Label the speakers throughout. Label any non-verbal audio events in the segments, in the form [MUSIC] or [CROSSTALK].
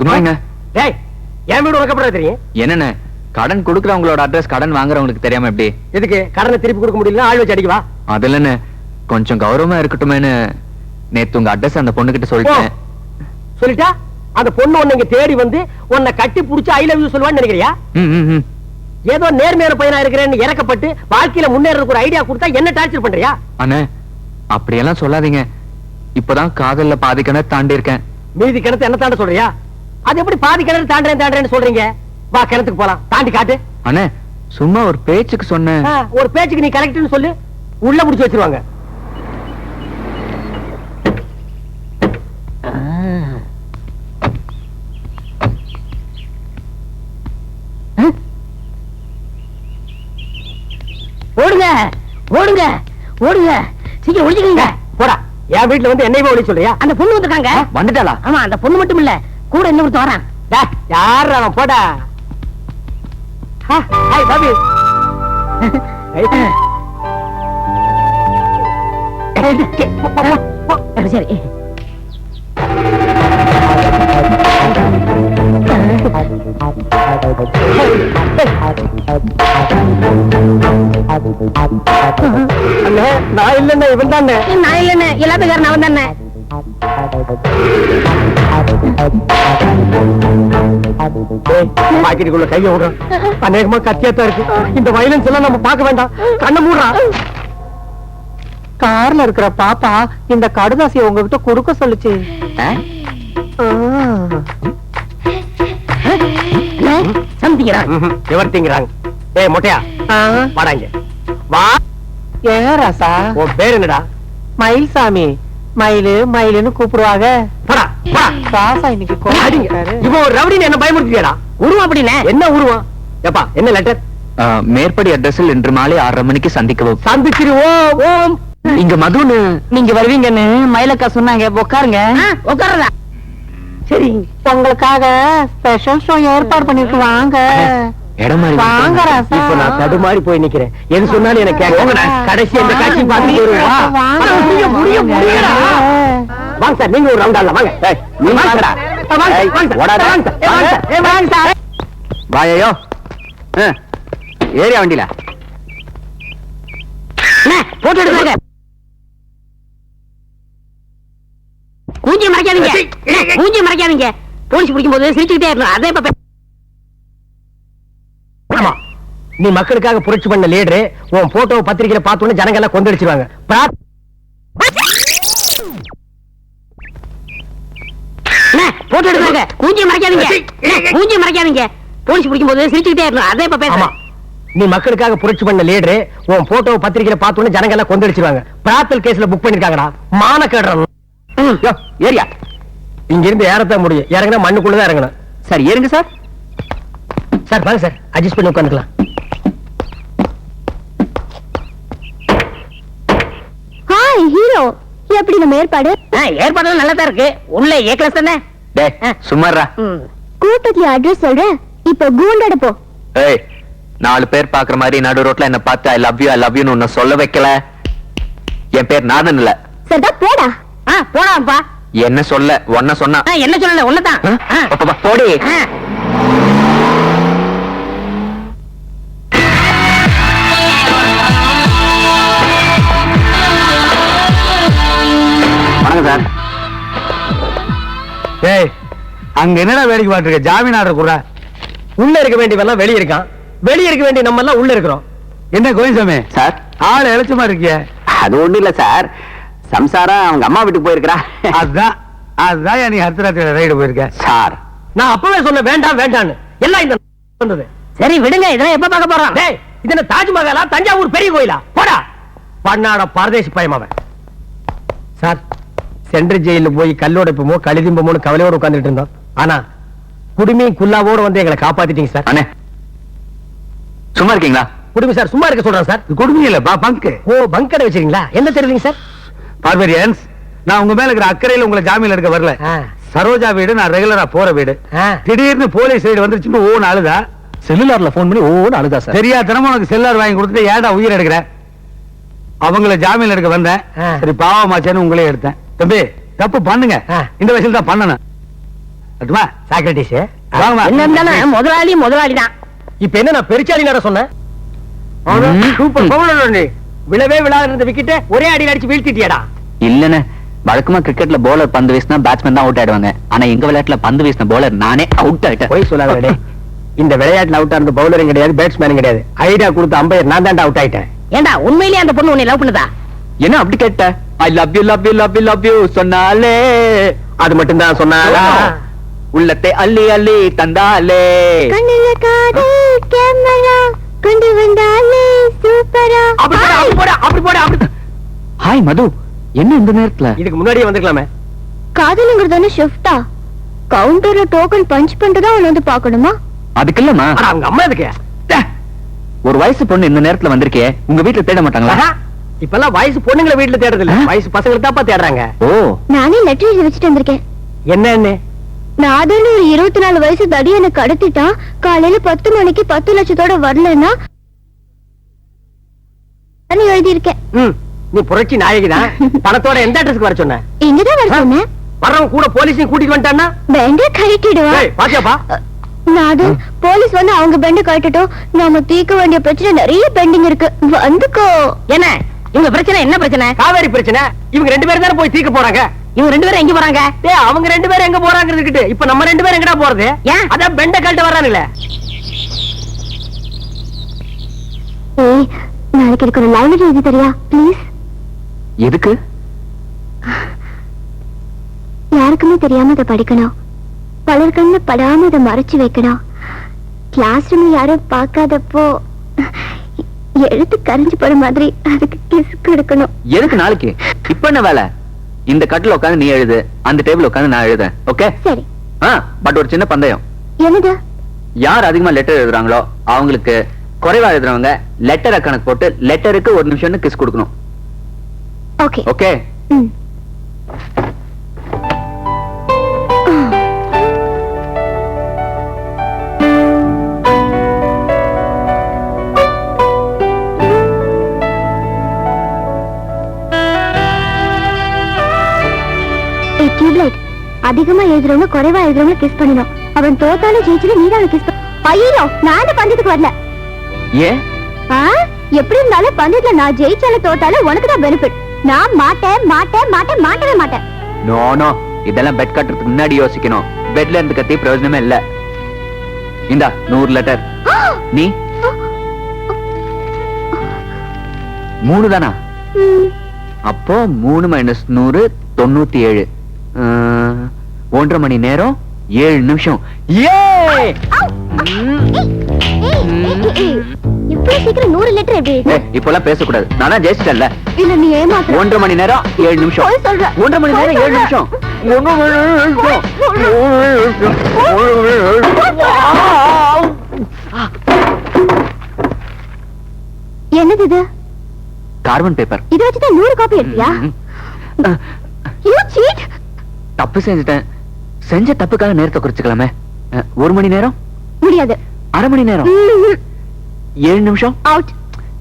Speaker 1: Good morning
Speaker 2: டேய் என் வீடு உனக்கு எப்படி தெரியும்?
Speaker 1: என்னண்ணே கடன் கொடுக்கறவங்களோட அட்ரஸ் கடன் வாங்குறவங்களுக்கு தெரியாம எப்படி?
Speaker 2: எதுக்கு கடனை திருப்பி கொடுக்க முடியல ஆள் வச்சு அடிக்கவா?
Speaker 1: கொஞ்சம் கௌரவமா இருக்கட்டுமேனு நேத்து உங்க அட்ரஸ் அந்த பொண்ணுகிட்ட சொல்லிட்டேன்.
Speaker 2: சொல்லிட்டா? அந்த பொண்ணு உன்னை தேடி வந்து உன்னை கட்டி புடிச்சு ஐ லவ் யூ சொல்லுவான்னு நினைக்கிறியா. ஏதோ நேர்மையான பையனா இருக்கிறேன்னு இறக்கப்பட்டு வாழ்க்கையில முன்னேறதுக்கு ஒரு ஐடியா கொடுத்தா என்ன டார்ச்சர் பண்றியா?
Speaker 1: அண்ணே அப்படியெல்லாம் சொல்லாதீங்க. இப்பதான் காதல்ல பாதி தாண்டி இருக்கேன்
Speaker 2: மீதி கிணத்து என்ன தாண்ட சொல்றியா? அது எப்படி பாதி கிணறு தாண்டறேன் தாண்டறேன்னு சொல்றீங்க? வா கிணத்துக்கு போலாம். தாண்டி காட்டு.
Speaker 1: அண்ணே சும்மா ஒரு பேச்சுக்கு சொன்னேன்.
Speaker 2: ஆ, ஒரு பேச்சுக்கு நீ கரெக்ட்னு சொல்லு. உள்ள முடிச்சு வச்சிருவாங்க.
Speaker 3: ஓடுங்க ஓடுங்க ஓடுங்க. சீக்கிரம் ஒழிச்சுக்கங்க
Speaker 2: போடா. என் வீட்டுல வந்து என்னையுமே ஒளி சொல்றியா?
Speaker 3: அந்த பொண்ணு வந்திருக்காங்க
Speaker 1: வந்துட்டாளா?
Speaker 3: ஆமா அந்த பொண்ணு மட்டும் இல்ல கூட என்ன ஒருத்தன் வரான்
Speaker 2: யார் அவன் போடா? ஹாய் பாபி
Speaker 3: சரி.
Speaker 2: நான் இல்லண்ணே இவன் தானே
Speaker 3: நான் இல்லன்னு எல்லாத்துக்காரன் அவன் தானே
Speaker 2: பாக்கெட்டுக்குள்ள கைய விடுறான் அநேகமா கத்தியாத்தான் இருக்கு. இந்த வயலன்ஸ் எல்லாம் நம்ம பார்க்க வேண்டாம். கண்ணை மூடுறான்
Speaker 4: கார்ல இருக்கிற பாப்பா இந்த கடுதாசியை உங்ககிட்ட கொடுக்க சொல்லுச்சு.
Speaker 3: சந்திக்கிறான்.
Speaker 2: விவர்த்திங்கிறாங்க ஏய் மொட்டையா? வாடாங்க. வா.
Speaker 4: ஏன் ராசா?
Speaker 2: உன் பேர் என்னடா?
Speaker 4: மயில்சாமி. மயிலு மயிலுன்னு கூப்பிடுவாங்க. ராசா இன்னைக்கு
Speaker 2: ஒரு ரவுடின்னு என்ன பயமுறுத்தியாடா
Speaker 3: உருவம் அப்படின்னே?
Speaker 2: என்ன உருவம்? ஏப்பா என்ன லெட்டர்
Speaker 1: மேற்படி அட்ரஸில் இன்று மாலை ஆறரை மணிக்கு சந்திக்கவும்
Speaker 2: சந்திச்சிரு ஓ ஓம்.
Speaker 1: இங்க மதுன்னு.
Speaker 4: நீங்க வருவீங்கன்னு மயிலக்கா சொன்னாங்க. உட்காருங்க.
Speaker 3: உட்கார்றதா சரி
Speaker 4: உங்களுக்காக ஸ்பெஷல் ஷோ ஏற்பாடு பண்ணிருக்கு வாங்க.
Speaker 1: இடம்
Speaker 2: இப்ப நான் தடுமாறி போய் நிக்கிறேன். எது சொன்னாலும் எனக்கு கேட்க. கடைசி அந்த காட்சி பார்த்து
Speaker 4: வாங்க.
Speaker 2: சார். நீங்க ஒரு ரவுண்ட் ஆடலாம். வாங்க.
Speaker 1: வாயோ ஏரியா வண்டியில.
Speaker 3: போட்டு எடுத்தாங்க மூஞ்சி மறைக்காதீங்க. மூஞ்சி மறைக்காதீங்க. போலீஸ் பிடிக்கும் போது சிரிச்சுக்கிட்டே இருக்கணும் அதே இப்ப
Speaker 2: நீ மக்களுக்காக புரட்சி பண்ண லீடரு உன் போட்டோ பத்திரிக்கையில பார்த்தோன்னு ஜனங்க எல்லாம்
Speaker 3: அண்ணே, போட்டு எடுத்தாங்க மூஞ்சி மறைக்காதீங்க. மூஞ்சி மறைக்காதீங்க. போலீஸ் பிடிக்கும் போது சிரிச்சுக்கிட்டே இருக்கணும் அதே இப்ப பேசுறேன்.
Speaker 2: நீ மக்களுக்காக புரட்சி பண்ண லீடரு உன் போட்டோ பத்திரிக்கையில பார்த்தோன்னு ஜனங்க எல்லாம் கொந்தளிச்சிருவாங்க. பிராத்தல் கேஸ்ல புக் பண்ணிருக்காங்கடா. மான கேடுறோம் ஏரியா இங்க இருந்து ஏறத்தான் முடியும். இறங்கினா மண்ணுக்குள்ளதான் இறங்கணும்.
Speaker 1: சார் ஏறுங்க சார்.
Speaker 2: சார் வாங்க சார். அட்ஜஸ்ட் பண்ணி உட்காந்துக்கலாம்
Speaker 5: ஹாய் ஹீரோ எப்படி நம்ம ஏற்பாடு?
Speaker 3: ஏற்பாடு நல்லா தான் இருக்கு. உள்ள ஏக்கலஸ் தானே?
Speaker 1: டேய் சும்மாறா
Speaker 3: ம்.
Speaker 5: கூட்டத்துல அட்ரஸ் சொல்றேன் இப்ப கூண்டட போ.
Speaker 1: ஏய் நாலு பேர் பாக்குற மாதிரி நடு ரோட்ல என்ன பார்த்து I love you I love யூன்னு உன்னை சொல்ல வைக்கல. என் பேர் நாதன் இல்ல.
Speaker 5: சரிதா போடா.
Speaker 3: ஆ போடாம்ப்பா.
Speaker 1: என்ன சொல்ல? உன்ன சொன்னா.
Speaker 3: ஆ, என்ன சொல்லல? ஒன்னதான்
Speaker 1: போடி. சார்.
Speaker 2: ஏய் அங்க என்னடா வேடிக்கை பாத்துருக்க ஜாமீன் ஆர்டர் கூட உள்ள இருக்க வேண்டியவெல்லாம் வெளிய இருக்கான். வெளிய இருக்க வேண்டிய நம்ம எல்லாம் உள்ள இருக்கிறோம்.
Speaker 6: என்ன கோயின்சாமி
Speaker 1: சார்.
Speaker 6: ஆள் இழைச்சமா இருக்கிய.
Speaker 1: அது ஒண்ணு இல்ல சார். சம்சாரா அவங்க அம்மா வீட்டுக்கு போயிருக்கிறா.
Speaker 6: அதுதான் அதுதான் நீ அர்த்தராத்திரி ரைடு போயிருக்க?
Speaker 1: சார்.
Speaker 2: நான் அப்பவே சொன்ன வேண்டாம் வேண்டான்னு எல்லாம் இந்த வந்தது
Speaker 3: சரி விடுங்க இதெல்லாம் எப்ப பார்க்க போறோம்
Speaker 2: டேய் இது என்ன தாஜ்மஹாலா தஞ்சாவூர் பெரிய கோயிலா? போடா. பன்னாட பரதேசி பயமாவன் சார். சென்ட்ரல் ஜெயில போய் கல்லோடைப்பமோ கழுதிம்பமோன்னு கவலையோட உட்கார்ந்துட்டு இருந்தோம். ஆனா குடுமியும் குல்லாவோட வந்து எங்களை காப்பாத்திட்டீங்க சார்.
Speaker 1: அண்ணே சும்மா இருக்கீங்களா?
Speaker 2: குடுமி சார் சும்மா இருக்க சொல்றேன் சார்.
Speaker 6: கொடுமை இல்ல பா பங்கு.
Speaker 2: ஓ பங்க் கடை வச்சிருக்கீங்களா? என்ன தெரியுங்க சார்?
Speaker 6: பார்வரியன்ஸ் நான் உங்க மேல இருக்கிற அக்கறையில உங்களை ஜாமீன் எடுக்க வரல. சரோஜா வீடு நான் ரெகுலரா போற வீடு. திடீர்னு போலீஸ் சைடு வந்துருச்சுன்னு ஓன் அழுதா?
Speaker 2: செல்லுலார்ல போன் பண்ணி ஓன்னு அழுதா சார்.
Speaker 6: தெரியாதனமா உனக்கு செல்லார் வாங்கி கொடுத்துட்டு ஏன்டா உயிர் எடுக்கிற? அவங்கள ஜாமீன் எடுக்க வந்தேன். சரி பாவமாச்சேன்னு உங்களே எடுத்தேன். தம்பி தப்பு பண்ணுங்க. இந்த வயசுல தான் பண்ணணும்.
Speaker 2: அதுவா? சாக்ரட்டிஸ்
Speaker 3: முதலாளி முதலாளி தான்.
Speaker 2: இப்ப என்ன நான் பெருச்சாலி நட சொன்னேன். சூப்பர் பவுலர் விழவே விழாத இருந்த விக்கெட்ட ஒரே அடியில் அடிச்சு வீழ்த்திட்டியாடா.
Speaker 1: இல்லன்னு வழக்கமா கிரிக்கெட்ல bowler பந்து வீசினா பேட்ஸ்மேன் தான் அவுட் ஆயிடுவாங்க. ஆனா எங்க விளையாட்டுல பந்து வீசின bowler நானே அவுட் ஆயிட்டேன்.
Speaker 2: போய் சொல்லாதே இந்த விளையாட்டுல அவுட் ஆனது பவுலரும் கிடையாது பேட்ஸ்மேனும் கிடையாது. ஐடியா கொடுத்த அம்பையர் நான் தான்டா அவுட் ஆயிட்டேன்.
Speaker 3: ஏண்டா உண்மையிலேயே அந்த பொண்ணு உன்னை லவ் பண்ணுதா?
Speaker 1: என்ன அப்படி கேட்ட? I love you love you love you love you சொன்னாலே.
Speaker 2: அது மட்டும் தான் சொன்னாலா?
Speaker 1: உள்ளத்தை அள்ளி அள்ளி தந்தாலே.
Speaker 5: கண்ணுல காதல் கேமரா கொண்டு வந்தாலே சூப்பரா.
Speaker 2: அப்படி போட அப்படி போட அப்படி போட அப்படி
Speaker 1: ஹாய் மது. என்ன இந்த நேரத்துல?
Speaker 2: இதுக்கு முன்னாடியே வந்துக்கலாமே.
Speaker 5: காதலுங்கிறது ஷிஃப்டா கவுண்டர்ல டோக்கன் பஞ்ச் பண்ணிட்டு தான் அவனை வந்து பார்க்கணுமா?
Speaker 1: அதுக்கு இல்லம்மா
Speaker 2: ஆனா அவங்க அம்மா எதுக்கு?
Speaker 1: ஒரு வயசு பொண்ணு இந்த நேரத்துல வந்திருக்கே. உங்க வீட்டுல தேட மாட்டாங்களா?
Speaker 2: இப்பெல்லாம் வயசு பொண்ணுங்களை வீட்டுல தேடுறது இல்ல? வயசு பசங்களுக்கு தான்ப்பா தேடுறாங்க.
Speaker 1: ஓ.
Speaker 5: நானே லெட்டர் எழுதி வச்சுட்டு வந்திருக்கேன்.
Speaker 2: என்னன்னு
Speaker 5: நாதன்னு ஒரு இருபத்தி நாலு வயசு தடி என்ன கடத்திட்டான். காலையில பத்து மணிக்கு பத்து லட்சத்தோட வரலன்னா எழுதியிருக்கேன்.
Speaker 2: ம், நீ புரட்சி நாயகிதான் [LAUGHS] பணத்தோட எந்த அட்ரஸ்க்கு வர சொன்ன?
Speaker 5: இங்கதான் வர சொன்னேன்
Speaker 2: வர்றவன் கூட போலீஸையும் கூட்டிட்டு வந்துட்டான்னா?
Speaker 5: பெண்ட கழட்டிடுவா
Speaker 2: ஏய், பாத்தியாப்பா?
Speaker 5: நாதன் போலீஸ் வந்து அவங்க பெண்ட கழட்டட்டும். நாம தீர்க்க வேண்டிய பிரச்சனை நிறைய பெண்டிங் இருக்கு. வந்துக்கோ.
Speaker 3: என்ன? இவங்க பிரச்சனை என்ன பிரச்சனை?
Speaker 2: காவேரி பிரச்சனை. இவங்க ரெண்டு பேரும் தானே போய் தீர்க்க போறாங்க?
Speaker 3: இவங்க ரெண்டு பேரும் எங்க போறாங்க?
Speaker 2: டேய் அவங்க ரெண்டு பேரும் எங்க போறாங்க இருக்கட்டு இப்ப நம்ம ரெண்டு பேரும் எங்கடா போறது?
Speaker 3: ஏன்?
Speaker 2: அதான் பெண்ட கழட்ட வர்றானுங்களே.
Speaker 5: ஏய் நாளைக்கு எனக்கு ஒரு எழுதி தரியா? ப்ளீஸ்
Speaker 1: எதுக்கு?
Speaker 5: யாருக்குமே தெரியாம அதை படிக்கணும். பலர் கண்ணு படாம அதை மறைச்சு வைக்கணும். கிளாஸ் ரூம் யாரும் பார்க்காதப்போ எழுத்து கரைஞ்சு போற மாதிரி அதுக்கு கிஸ் கொடுக்கணும்
Speaker 1: எதுக்கு நாளைக்கு? இப்ப என்ன வேலை? இந்த கட்டில் உட்காந்து நீ எழுது அந்த டேபிள் உட்காந்து நான் எழுதுறேன் ஓகே
Speaker 5: சரி.
Speaker 1: ஆ பட் ஒரு சின்ன பந்தயம்.
Speaker 5: என்னது?
Speaker 1: யார் அதிகமா லெட்டர் எழுதுறாங்களோ அவங்களுக்கு குறைவா எழுதுறவங்க லெட்டரை கணக்கு போட்டு லெட்டருக்கு ஒரு நிமிஷம்னு கிஸ் கொடுக்கணும்.
Speaker 5: ஓகே
Speaker 1: ஓகே
Speaker 5: அதிகமா எழுதுறவங்க குறைவா எழுதுறவங்க கிஸ் பண்ணணும் அவன் தோத்தாலும் ஜெயிச்சாலும் நீதான் கிஸ் ஐயோ நான் பந்தயத்துக்கு வரல. ஆ? எப்படி இருந்தாலும் பந்தயத்துல நான் ஜெயிச்சாலும் தோத்தாலும் உனக்கு தான் பெனிஃபிட் நான் மாட்டேன் மாட்டேன் மாட்டேன் மாட்டவே மாட்டேன்.
Speaker 1: நோ நோ இதெல்லாம் பெட் கட்டுறதுக்கு முன்னாடி யோசிக்கணும். பெட்ல இருந்து கத்தி பிரயோஜனமே இல்ல. இந்தா நூறு லெட்டர் நீ? மூணு தானா? அப்போ மூணு மைனஸ் நூறு தொண்ணூத்தி ஏழு. ஒன்றரை மணி நேரம் ஏழு நிமிஷம். ஏ!
Speaker 5: இவ்வளவு சீக்கிரம் நூறு லிட்டர் எப்படி?
Speaker 1: ஏய், இப்பெல்லாம் பேசக்கூடாது. நானா ஜெயிச்சிட்டேன்ல.
Speaker 5: இல்ல நீ ஏமாத்த
Speaker 1: ஒன்றரை மணி நேரம் ஏழு நிமிஷம். ஒன்றரை மணி நேரம் ஏழு. நிமிஷம்.
Speaker 5: என்னது இது?
Speaker 1: Carbon paper.
Speaker 5: இத வச்சுதான் நூறு காப்பி எடுத்தியா?
Speaker 1: தப்பு செஞ்சுட்டேன். செஞ்ச தப்புக்காக நேரத்தை குறிச்சுக்கலாமே. ஒரு மணி நேரம்?
Speaker 5: முடியாது.
Speaker 1: அரை மணி நேரம்? ஏழு நிமிஷம்?
Speaker 5: அவுட்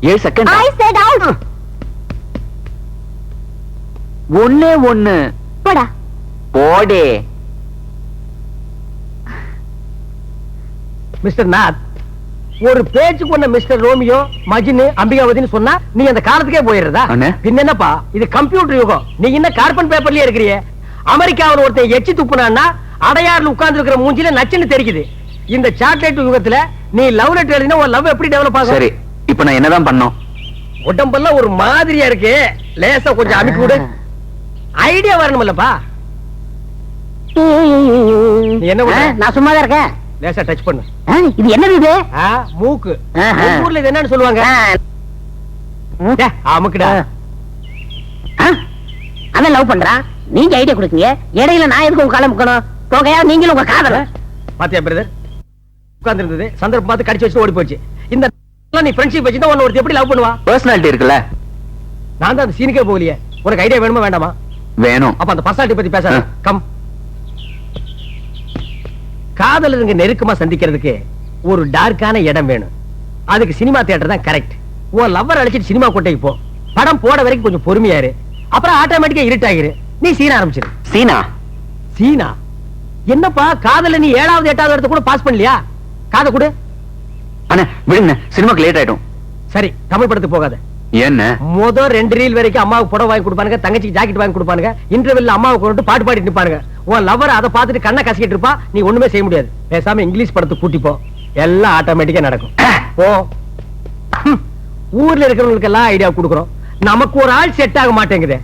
Speaker 1: ஏழு செகண்ட்
Speaker 5: ஐ செட் அவுட்
Speaker 1: ஒண்ணே ஒண்ணு.
Speaker 5: போடா.
Speaker 1: போடே.
Speaker 2: மிஸ்டர் நாத் ஒரு பேச்சு கொண்ட மிஸ்டர் ரோமியோ மஜினு அம்பிகாவதின்னு சொன்னா நீ அந்த காலத்துக்கே போயிடுறதா?
Speaker 1: அண்ணே.
Speaker 2: பின்ன என்னப்பா இது கம்ப்யூட்டர் யுகம். நீ இன்னும் கார்பன் பேப்பர்லயே இருக்கிறியே. அமெரிக்காவில் ஒருத்தன் எச்சி துப்புனான்னா அடையாறுல உட்கார்ந்து இருக்கிற மூஞ்சில நச்சுன்னு தெரிக்குது. இந்த சாக்லேட் யுகத்துல நீ லவ் லெட்டர் எழுதினா லவ் எப்படி டெவலப் ஆகும்?
Speaker 1: சரி இப்ப நான் என்னதான் பண்ணோம்?
Speaker 2: உடம்பெல்லாம் ஒரு மாதிரியா இருக்கு. லேசா கொஞ்சம் அமுக்கி விடு. ஐடியா வரணும்லப்பா என்ன
Speaker 3: நான் சும்மா தான் இருக்கேன்.
Speaker 2: லேசா டச் பண்ணு.
Speaker 3: இது என்னது இது?
Speaker 2: மூக்கு. ஊர்ல இது என்னன்னு சொல்லுவாங்க? அமுக்குடா.
Speaker 3: அவன் லவ் பண்றான் நீங்க ஐடியா கொடுக்கீங்க இடையில நான் எதுக்கு உங்க காலம் முக்கணும்? போகையா நீங்களும் உங்க காதல?
Speaker 2: பாத்தியா பிரதர் உட்கார்ந்து இருந்தது சந்தர்ப்பம் பார்த்து கடிச்சு வச்சு ஓடி போச்சு. இந்த [LAUGHS] நீ ஃப்ரெண்ட்ஷிப் வச்சுதான் உன்னை ஒருத்தி எப்படி லவ் பண்ணுவா
Speaker 1: பர்சனாலிட்டி இருக்குல்ல?
Speaker 2: நான் தான் அந்த சீனுக்கே போகலையே. உனக்கு ஐடியா வேணுமா வேண்டாமா?
Speaker 1: வேணும்.
Speaker 2: அப்ப அந்த பர்சனாலிட்டி பத்தி பேச. கம் காதலருங்க நெருக்கமா சந்திக்கிறதுக்கு ஒரு டார்க்கான இடம் வேணும். அதுக்கு சினிமா தியேட்டர் தான் கரெக்ட் உன் லவ்வர் அழைச்சிட்டு சினிமா கொட்டைக்கு போ. படம் போட வரைக்கும் கொஞ்சம் பொறுமையாரு அப்புறம் ஆட்டோமேட்டிக்கா இருட்டாகிரு நீ சீன ஆரம்பிச்சிரு.
Speaker 1: சீனா?
Speaker 2: சீனா? என்னப்பா காதல நீ ஏழாவது எட்டாவது இடத்த கூட பாஸ் பண்ணலையா? காதை கொடு.
Speaker 1: அண்ணா விடுங்க சினிமாக்கு லேட் ஆயிடும்
Speaker 2: சரி தமிழ் படத்துக்கு போகாத.
Speaker 1: என்ன
Speaker 2: மொதல் ரெண்டு ரீல் வரைக்கும் அம்மாவுக்கு புடவை வாங்கி கொடுப்பானுங்க தங்கச்சிக்கு ஜாக்கெட் வாங்கி கொடுப்பானுங்க இன்டர்வெல்ல அம்மாவுக்கு கொண்டு பாட்டு பாடிட்டு நிப்பானுங்க. உன் லவர் அதை பார்த்துட்டு கண்ணை கசிக்கிட்டு இருப்பா நீ ஒண்ணுமே செய்ய முடியாது. பேசாம இங்கிலீஷ் படத்துக்கு கூட்டி போ. எல்லாம் ஆட்டோமேட்டிக்கா நடக்கும். ஓ ஊர்ல இருக்கிறவங்களுக்கு எல்லாம் ஐடியா கொடுக்குறோம். நமக்கு ஒரு ஆள் செட் ஆக மாட்டேங்குதே.